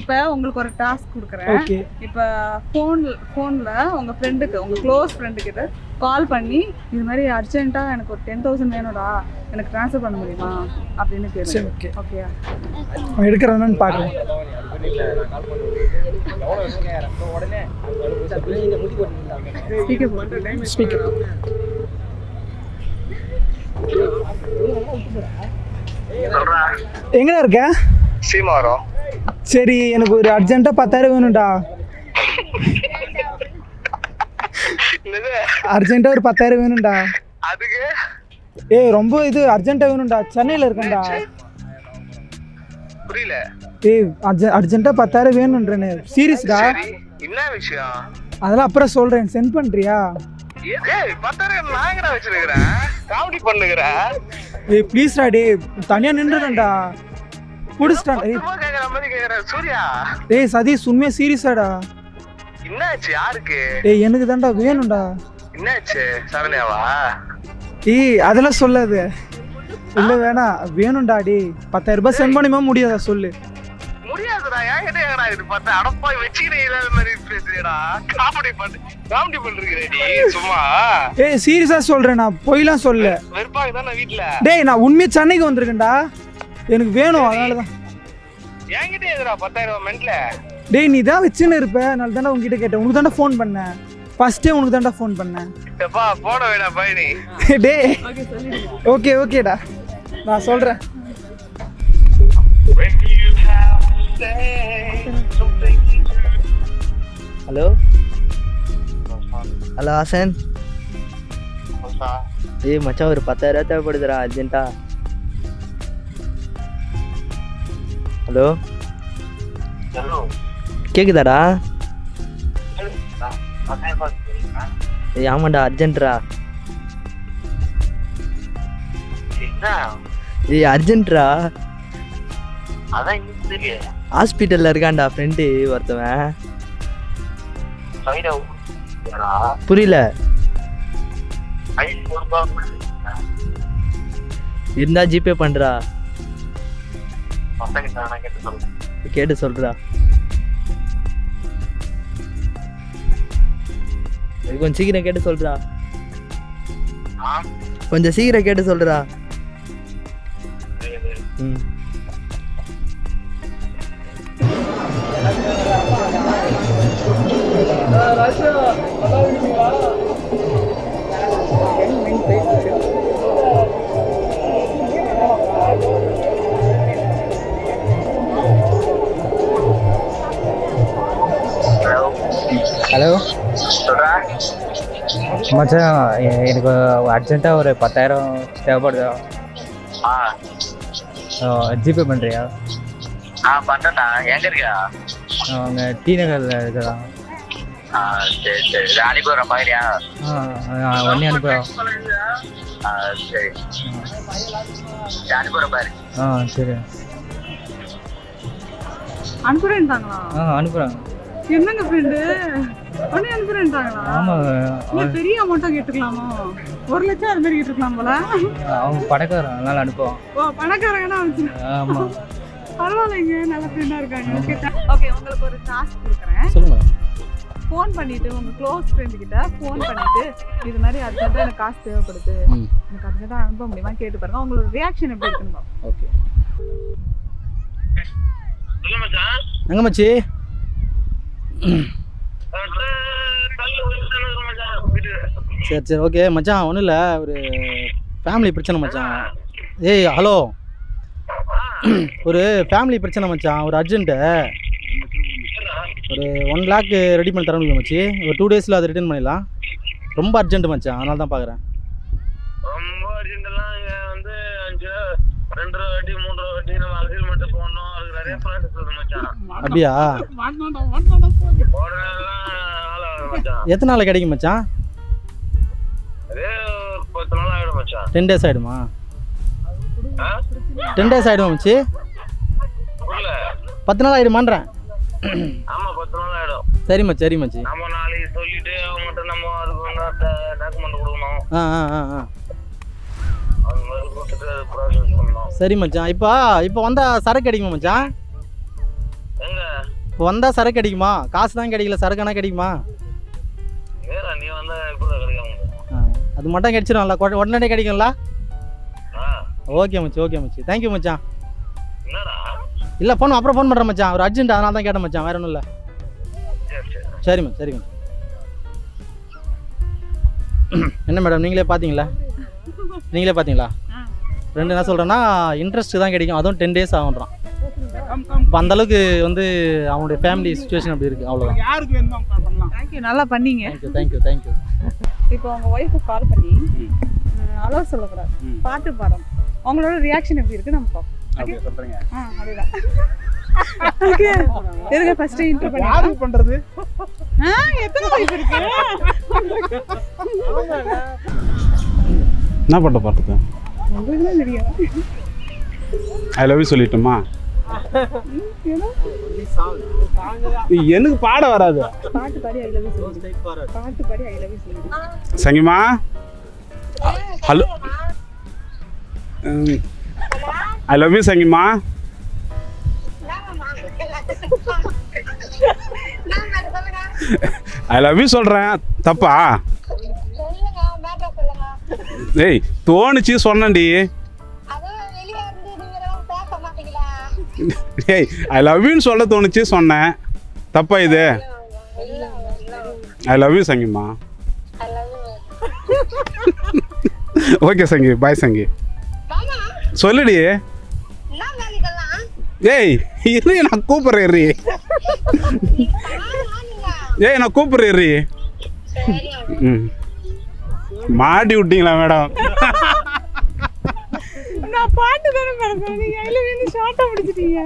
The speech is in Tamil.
இப்போ உங்களுக்கு ஒரு டாஸ்க் கொடுக்குறேன். ஓகே இப்போ ஃபோன் ஃபோனில் உங்கள் ஃப்ரெண்டுக்கு உங்கள் க்ளோஸ் ஃப்ரெண்டுக்கிட்ட கால் பண்ணி இது மாதிரி அர்ஜென்ட்டாக எனக்கு ஒரு டென் தௌசண்ட் வேணும்டா எனக்கு ட்ரான்ஸ்ஃபர் பண்ண முடியுமா? அப்படின்னு கேளு ஓகே ஓகேயா அவன் எடுக்கிறானான்னு பார்க்குறேன் ஸ்பீக்கர் ஸ்பீக்கர் எங்கடா இருக்க? சீமாரம் சரி எனக்கு ஒரு அர்ஜென்ட்டாக பத்தாயிரம் வேணும்டா. அர்ஜென்ட்டாக ஒரு பத்தாயிரம் வேணும்டா. அதுக்கு? ஏய் ரொம்ப இது அர்ஜென்ட்டாக வேணும்டா. சென்னையில் இருக்கேன்டா. புரியல. ஏய் அர்ஜெ அர்ஜென்ட்டாக பத்தாயிரம் வேணுன்றேன்னு சீரியஸ்டா சரி என்ன விஷயம்? அதெல்லாம் அப்புறம் சொல்கிறேன் சென்ட் பண்ணுறியா ஏய் ப்ளீஸ்டா டேய் தனியாக நின்றுடா சும்மா கேக்குற சூர்யா? டேய் சதீஷ் உண்மையாக சீரியஸாடா என்னாச்சு? யாருக்கு? ஏய் எனக்கு தான்டா வேணும்டா. என்னாச்சு? சரண்யாவா? அதெல்லாம் சொல்லாத. இல்லை வேணாம் வேணும்டா டேய். பத்தாயிரம் ரூபாய் சென்ட் பண்ணுமா முடியாதா சொல்லு. முடியாதுடா. என்கிட்ட ஏங்கடா இது பார்த்தா அடப்பாய் வச்சுக்கிட்டே இல்லாத மாதிரி பேசுறீடா காமெடி பண்ணு. காமெடி பண்றீங்கடி சும்மா. ஏய் சீரியஸாக சொல்கிறேன் நான். பொய்லாம் சொல்ல வெறுப்பாக தானே டேய் நான் உண்மையாக சென்னைக்கு வந்திருக்கேன்டா. எனக்கு வேணும் அதனால தான் என்கிட்ட எதுடா பத்தாயிரம் மென்ட்ல? டேய் நீ தான் வச்சுன்னு இருப்ப. அதனால தானே உங்ககிட்ட கேட்டேன். உனக்கு தாண்டா ஃபோன் பண்ணேன் ஃபர்ஸ்டே உனக்கு தாண்டா ஃபோன் பண்ணேன் எப்பா போட வேடா பயணி டேய். ஓகே சொல்லிடுங்க ஓகே ஓகேடா நான் சொல்கிறேன் ஹலோ ஹலோ ஹாசன் ஏய் மச்சான் ஒரு பத்தாயிரம் தேவைப்படுதுடா அர்ஜென்ட்டா ஹலோ. கேக்குதாடா? ஏய் ஆமாண்டா அர்ஜென்ட்ரா. ஏய் அர்ஜென்ட்ரா? ஹாஸ்பிட்டலில் இருக்கான்டா ஃப்ரெண்டு ஒருத்தவன். புரியல. இருந்தா ஜிபே பண்ணுறா கேட்டு சொல்றா. கொஞ்சம் சீக்கிரம் கேட்டு சொல்றா. கொஞ்சம் சீக்கிரம் கேட்டு சொல்றா. ம். ஹலோ மச்சான் எனக்கு அர்ஜென்ட்டாக ஒரு பத்தாயிரம் தேவைப்படுதா? ஜிபே பண்ணுறியா நான் பண்றேன்டா. எங்க இருக்கியா? அவங்க டி நகரில் இருக்கிறான் ஆ, சரி சரி. இதை அனுப்பி விடுறேன் பாக்கலையா ஆ ஆ, சரி. இதை அனுப்பி விடுறேன் பாரு. ஆ சரி. அனுப்புறேன்ட்டாங்களா ஆ அனுப்புகிறாங்க என்னங்க ஃப்ரெண்டு உடனே அனுப்புறேன்ட்டாங்களா ஆமாம் இல்ல பெரிய அமௌண்ட்டா கேட்டுக்கலாமோ? ஒரு லட்சம் அது மாதிரி கேட்டுக்கலாம் போல. அவங்க படக்காரன் அதனால அனுப்புவோம் ஓ பணக்காரங்கன்னா ஆமாம் பரவாயில்லைங்க நல்ல ஃப்ரெண்டா இருக்காங்க. ஓகே ஓகே உங்களுக்கு ஒரு டாஸ்க் கொடுக்குறேன். சொல்லுங்கள் ஃபோன் பண்ணிட்டு உங்க க்ளோஸ் ஃப்ரெண்டு கிட்ட ஃபோன் பண்ணிட்டு இது மாதிரி அர்ஜென்ட்டா எனக்கு காசு தேவைப்படுது. எனக்கு அர்ஜென்ட்டா அனுப்ப முடியுமா? கேட்டு பாருங்க. உங்களோட ரியாக்ஷன் எப்படி இருக்குன்னு. ஓகே. எங்க மச்சி? சரி சரி ஓகே மச்சான் ஒன்றும் இல்லை. ஒரு ஃபேமிலி பிரச்சனை மச்சான். ஏய் ஹலோ ஒரு ஃபேமிலி பிரச்சனை மச்சான். ஒரு அர்ஜென்ட்டு ஒரு ஒன் லேக் ரெடி பண்ணி தர முடியும் மச்சி. ஒரு டூ டேஸில் அதை ரிட்டர்ன் பண்ணிடலாம். ரொம்ப அர்ஜென்ட் மச்சான். அதனால தான் பார்க்குறேன் ரொம்ப அர்ஜென்ட்லாம் வந்து அஞ்சு ரெண்டு ரூபா வட்டி மூணு ரூபா வட்டி நம்ம அக்ரிமெண்ட் போடணும். அதுக்கு நிறைய ப்ராசஸ் இருக்கு மச்சான். அப்படியா? எத்தனை நாளில் கிடைக்கும் மச்சான்? பத்து நாள் டென் டேஸ் ஆகிடுமா ஆ? டென் டேஸ் ஆகிடுமா மச்சி? பத்து நாள் ஆகிடுமான்றேன் ஆமா பத்து நாள் ஆகிடும் சரி மச்சி சரி மச்சி. நம்ம நாளைக்கு சொல்லிட்டு அவங்ககிட்ட நம்ம அதுக்கு வந்து டாக்குமெண்ட் கொடுக்கணும். ஆ ஆ ஆ ஆ. சரி மச்சான். இப்போ இப்போ வந்தால் சரக்கு அடிக்குமா மச்சான்? இப்போ வந்தால் சரக்கு கிடைக்குமா காசு தான் கிடைக்கல சரக்கானா கிடைக்குமா? அது மட்டும் கிடைச்சிடும்ல உடனே கிடைக்கும்ல? ஆ. ஓகே மச்சி ஓகே மச்சி. தேங்க்யூ மச்சான். என்னடா? இல்லை ஃபோன் அப்புறம் ஃபோன் பண்ணுறேன் மச்சான். ஒரு அர்ஜென்ட் அதனால தான் கேட்டேன் மச்சான். வேற ஒன்றும் இல்லை. சரி சரி. சரிம்மா சரிங்க என்ன மேடம் நீங்களே பார்த்தீங்களா நீங்களே பார்த்தீங்களா ரெண்டு என்ன சொல்கிறேன்னா இன்ட்ரெஸ்ட் தான் கிடைக்கும். அதுவும் டென் டேஸ் ஆகுன்றான் இப்போ அந்தளவுக்கு வந்து அவனுடைய ஃபேமிலி சுச்சுவேஷன் அப்படி இருக்குது அவ்வளோதான் நல்லா பண்ணீங்க. தேங்க்யூ தேங்க்யூ தேங்க்யூ இப்போ உங்க ஒய்ஃபுக்கு கால் பண்ணி அலோ சொல்லக்கூடாது. பாட்டு பாடணும். அவங்களோட ரியாக்ஷன் எப்படி இருக்கு நம்ம பார்ப்போம். அப்படியே சொல்கிறீங்க ஆ அதுதான் ஓகே இருங்க ஃபர்ஸ்ட் இன்ட்ரோ பண்ணி யாருக்கு பண்ணுறது ஆ எத்தனை வயசு இருக்கு? என்ன பண்ண பார்த்தது உங்களுக்கு தான் தெரியும். ஐ லவ் யூ சொல்லிட்டோமா? எனக்கு பாட வராது. சங்கிமா? ஹலோ. ஐ லவ் யூ சங்கிமா. ஐ லவ் யூ சொல்கிறேன் தப்பா? சொல்லுங்க மேட்டர் சொல்லுங்க. ஏய் தோணுச்சு சொன்னேன்டி. ஏய் ஐ லவ்யூன்னு சொல்ல தோணுச்சு சொன்னேன். தப்பா இது? ஐ லவ் யூ சங்கிம்மா. ஓகே சங்கி. பாய் சங்கி. சொல்லுடி. ஏய் இரு நான் கூப்பிட்றேன் ஏய் நான் கூப்பிட்றேன் ம். மாட்டி விட்டீங்களா மேடம்? நான் பாட்டு தானே மேடம் சொன்னீங்க ஐ லவ் ஷார்ட்டா முடிச்சிட்டீங்க.